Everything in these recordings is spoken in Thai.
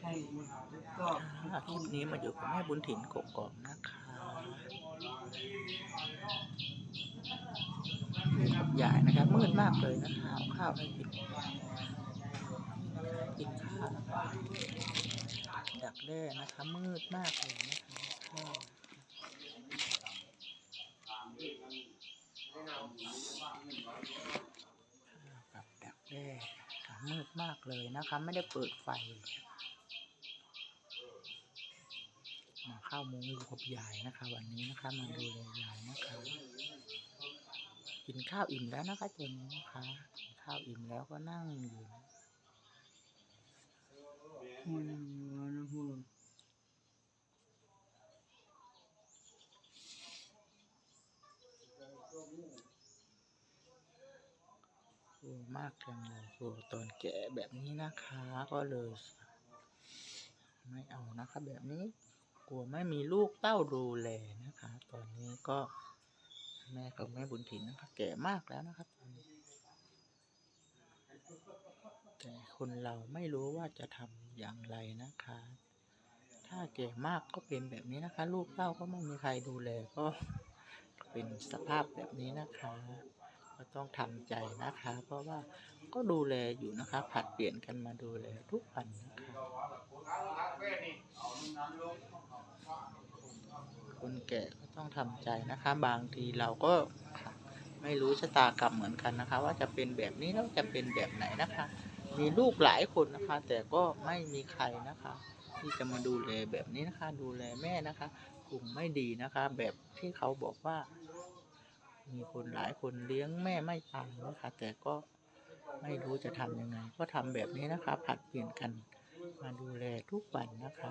ใช่ก็คลิปนี้มาอยู่กับแม่บุญถิ่นกกอกนะคะยู่กับยายนะครับมืดมากเลยนะคะเอาข้าวให้กินกินข้าวนะคะดักแด้นะคะมืดมากเลยนะคะข้าวกับดักแด้ค่มืดมากเลยนะคะ ไม่ได้เปิดไฟ มาเข้ามุ้งอยู่กับยายนะคะ วันนี้นะคะมาดูแลยายนะคะ กินข้าวอิ่มแล้วนะคะเจนนี้นะคะกินข้าวอิ่มแล้วก็นั่งอยู่มันะพูดกลัวมากจังเลยกลัวตอนแก่แบบนี้นะคะ ก็เลย ไม่เอานะคะแบบนี้ กลัวไม่มีลูกเต้าดูแลนะคะ ตอนนี้ก็แม่กับแม่บุญถิ่นนะคะ แก่มากแล้วนะคะตอนนี้แต่คนเราไม่รู้ว่าจะทำอย่างไรนะคะ ถ้าแก่มากก็เป็นแบบนี้นะคะ ลูกเต้าก็ไม่มีใครดูแลก็เป็นสภาพแบบนี้นะคะ ก็ต้องทำใจนะคะ เพราะว่าก็ดูแลอยู่นะคะ ผัดเปลี่ยนกันมาดูแลทุกวันนะคะ คนแก่ก็ต้องทำใจนะคะ บางทีเราก็ไม่รู้ชะตากรรมเหมือนกันนะคะ ว่าจะเป็นแบบนี้แล้วจะเป็นแบบไหนนะคะ มีลูกหลายคนนะคะ แต่ก็ไม่มีใครนะคะ ที่จะมาดูแลแบบนี้นะคะ ดูแลแม่นะคะ กลุ่มไม่ดีนะคะ แบบที่เขาบอกว่า มีคนหลายคนเลี้ยงแม่ไม่ตายนะคะ แต่ก็ไม่รู้จะทำยังไง ก็ทำแบบนี้นะคะ ผัดเปลี่ยนกัน มาดูแลทุกวันนะคะ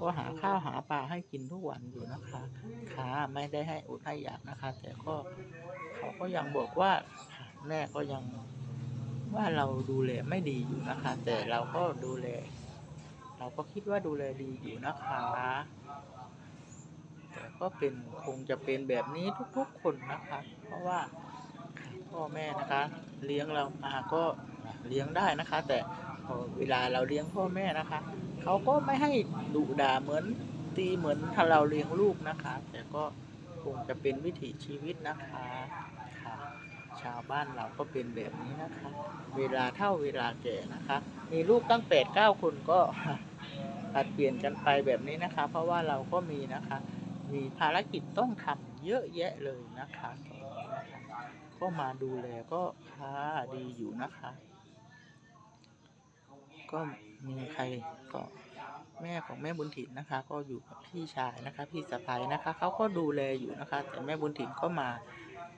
ก็หาข้าวหาปลาให้กินทุกวันอยู่นะคะค่ะไม่ได้ให้อดให้อยากนะคะ แต่ก็เขาก็ยังบอกว่าแม่ก็ยังว่าเราดูแลไม่ดีอยู่นะคะ แต่เราก็ดูแล เราก็คิดว่าดูแลดีอยู่นะคะแต่ก็เป็นคงจะเป็นแบบนี้ทุกๆคนนะคะ เพราะว่าพ่อแม่นะคะ เลี้ยงเรามาก็เลี้ยงได้นะคะ แต่ พอเวลาเราเลี้ยงพ่อแม่นะคะ เขาก็ไม่ให้ดุด่าเหมือนตีเหมือนถ้าเราเลี้ยงลูกนะคะ แต่ก็คงจะเป็นวิถีชีวิตนะคะค่ะชาวบ้านเราก็เป็นแบบนี้นะคะ เวลาเท่าเวลาแก่นะคะ มีลูกตั้งแปดเก้าคนก็ผัดเปลี่ยนกันไปแบบนี้นะคะ เพราะว่าเราก็มีนะคะ มีภารกิจต้องทำเยอะแยะเลยนะคะตอนนี้นะคะก็มาดูแลก็ค่ะดีอยู่นะคะ ก็มีใครก็แม่ของแม่บุญถิ่นนะคะ ก็อยู่กับพี่ชายนะคะ พี่สะพ้ยนะคะเขาก็ดูแลอยู่นะคะ แต่แม่บุญถิ่นก็มา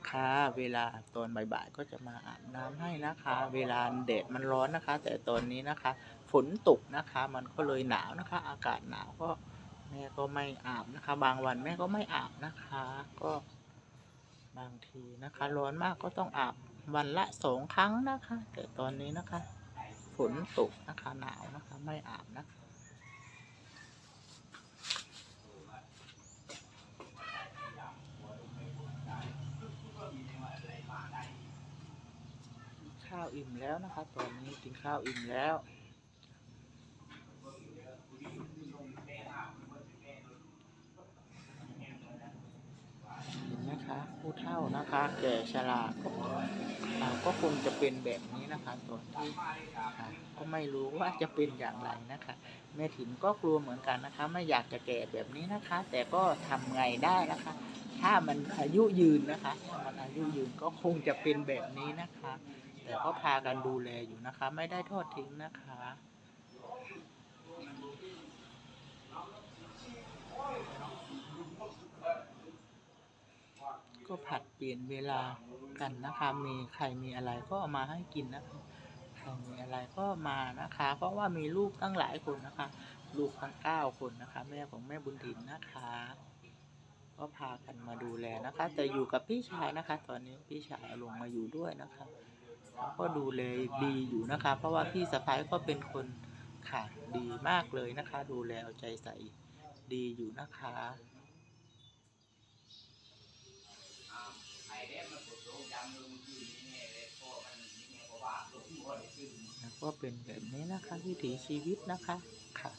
ค่ะเวลาตอนบ่ายๆก็จะมาอาบน้ำให้นะคะ เวลาแดดมันร้อนนะคะ แต่ตอนนี้นะคะ ฝนตกนะคะ มันก็เลยหนาวนะคะ อากาศหนาวก็แม่ก็ไม่อาบนะคะ บางวันแม่ก็ไม่อาบนะคะ ก็บางทีนะคะ ร้อนมากก็ต้องอาบวันละสองครั้งนะคะ แต่ตอนนี้นะคะ นตกนะคะหนาวนะคะ ไม่อาบนะคะข้าวอิ่มแล้วนะคะ ตอนนี้กินข้าวอิ่มแล้ว เห็นนะคะ ผู้เฒ่านะคะ แก่ชราก็เราก็คงจะเป็นแบบนี้นะคะตอนที่ก็ไม่รู้ว่าจะเป็นอย่างไรนะคะ แม่ถิ่นก็กลัวเหมือนกันนะคะ ไม่อยากจะแก่แบบนี้นะคะ แต่ก็ทำไงได้นะคะ ถ้ามันอายุยืนนะคะถ้ามันอายุยืนก็คงจะเป็นแบบนี้นะคะ แต่ก็พากันดูแลอยู่นะคะ ไม่ได้ทอดทิ้งนะคะ ก็ผัดเปลี่ยนเวลากันนะคะ มีใครมีอะไรก็เอามาให้กินนะคะใครมีอะไรก็มานะคะ เพราะว่ามีลูกตั้งหลายคนนะคะ ลูกทั้งเก้าคนนะคะ แม่ของแม่บุญถิ่นนะคะ ก็พากันมาดูแลนะคะ แต่อยู่กับพี่ชายนะคะ ตอนนี้พี่ชายลงมาอยู่ด้วยนะคะเขาก็ดูแลดีอยู่นะคะ เพราะว่าพี่สะพ้ายก็เป็นคนค่ะดีมากเลยนะคะ ดูแลเอาใจใส่ดีอยู่นะคะ ก็เป็นแบบนี้นะคะวิถีชีวิตนะคะค่ะ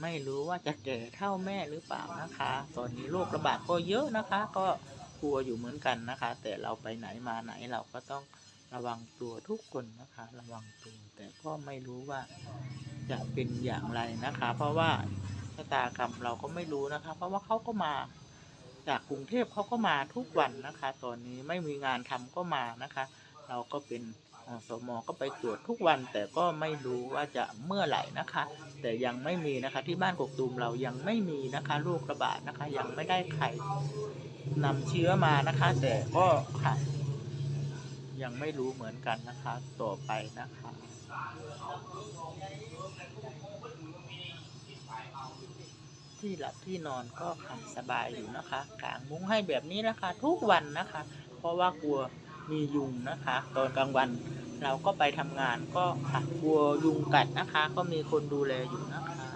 ไม่รู้ว่าจะแก่เท่าแม่หรือเปล่านะคะ ตอนนี้โรคระบาดก็เยอะนะคะ ก็กลัวอยู่เหมือนกันนะคะ แต่เราไปไหนมาไหนเราก็ต้องระวังตัวทุกคนนะคะ ระวังตัวแต่ก็ไม่รู้ว่าจะเป็นอย่างไรนะคะ เพราะว่าชะตากรรมเราก็ไม่รู้นะคะ เพราะว่าเขาก็มาจากกรุงเทพเขาก็มาทุกวันนะคะ ตอนนี้ไม่มีงานทำก็มานะคะ เราก็เป็น อสมก็ไปตรวจทุกวันแต่ก็ไม่รู้ว่าจะเมื่อไหร่นะคะ แต่ยังไม่มีนะคะที่บ้านกกตูมเรายังไม่มีนะคะโรคระบาดนะคะ ยังไม่ได้ใครนำเชื้อมานะคะ แต่ก็ค่ะ ยังไม่รู้เหมือนกันนะคะ ต่อไปนะคะที่หลับที่นอนก็ค่ะสบายอยู่นะคะ กางมุ้งให้แบบนี้นะคะ ทุกวันนะคะ เพราะว่ากลัว มียุงนะคะ ตอนกลางวันเราก็ไปทำงานก็ค่ะกลัวยุงกัดนะคะ ก็มีคนดูแลอยู่นะคะ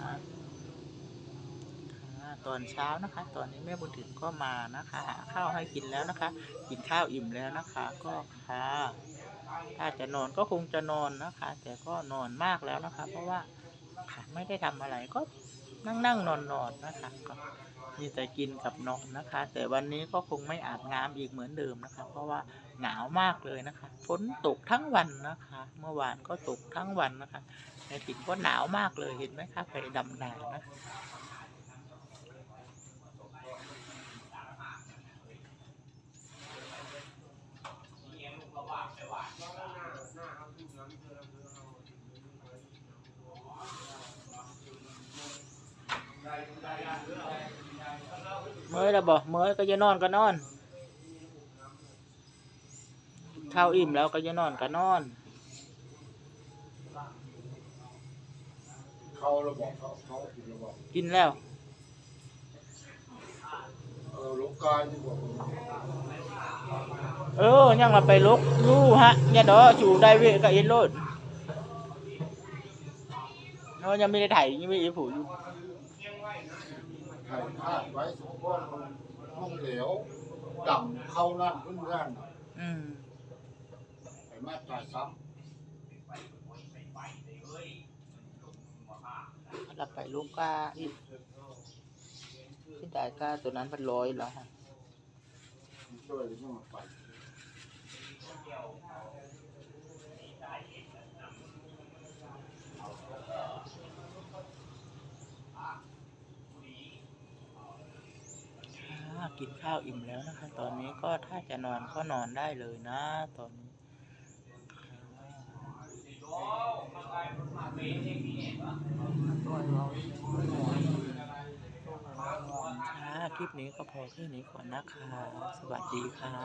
ตอนเช้านะคะ ตอนนี้แม่บุญถึงก็มานะคะหาข้าวให้กินแล้วนะคะ กินข้าวอิ่มแล้วนะคะ ก็ค่ะถ้าจะนอนก็คงจะนอนนะคะ แต่ก็นอนมากแล้วนะคะ เพราะว่าไม่ได้ทำอะไรก็นั่งนั่งนอนนอนนะคะก็ มีแต่กินกับนมนะคะ แต่วันนี้ก็คงไม่อาบน้ำอีกเหมือนเดิมนะคะ เพราะว่าหนาวมากเลยนะคะฝนตกทั้งวันนะคะ เมื่อวานก็ตกทั้งวันนะคะในถิ่นก็หนาวมากเลยเห็นไหมคะไปดำหนานะ อยแล้วบอกเมื่อยก็จะนอนก็นอนข้าวอิ่มแล้วก็จะนอนก็นอน เขาระบอกเขาเขาอยู่ระบอกกินแล้วเออลูกกายที่บอกเออยังมาไปลุกยู่ฮะอย่าดอจูได้เวกับอินโลดเนาะยังไม่ได้ถ่ายยังไม่ได้ผูอยู่ ถ่ายภาพไว้สมมติห้องเหลวดำเข้านั่นเพื่อนนั่นอืมไอ้มาตราซ้เราไปลุกกาอีกที่ได้กาตัวนั้นเป็นร้อยแล้วฮะำช่วยหรือไม่มาไป อ่า กินข้าวอิ่มแล้วนะคะ ตอนนี้ก็ถ้าจะนอนก็นอนได้เลยนะ ตอนนี้ค่ะคลิปนี้ก็พอแค่นี้ก่อนนะคะ สวัสดีค่ะ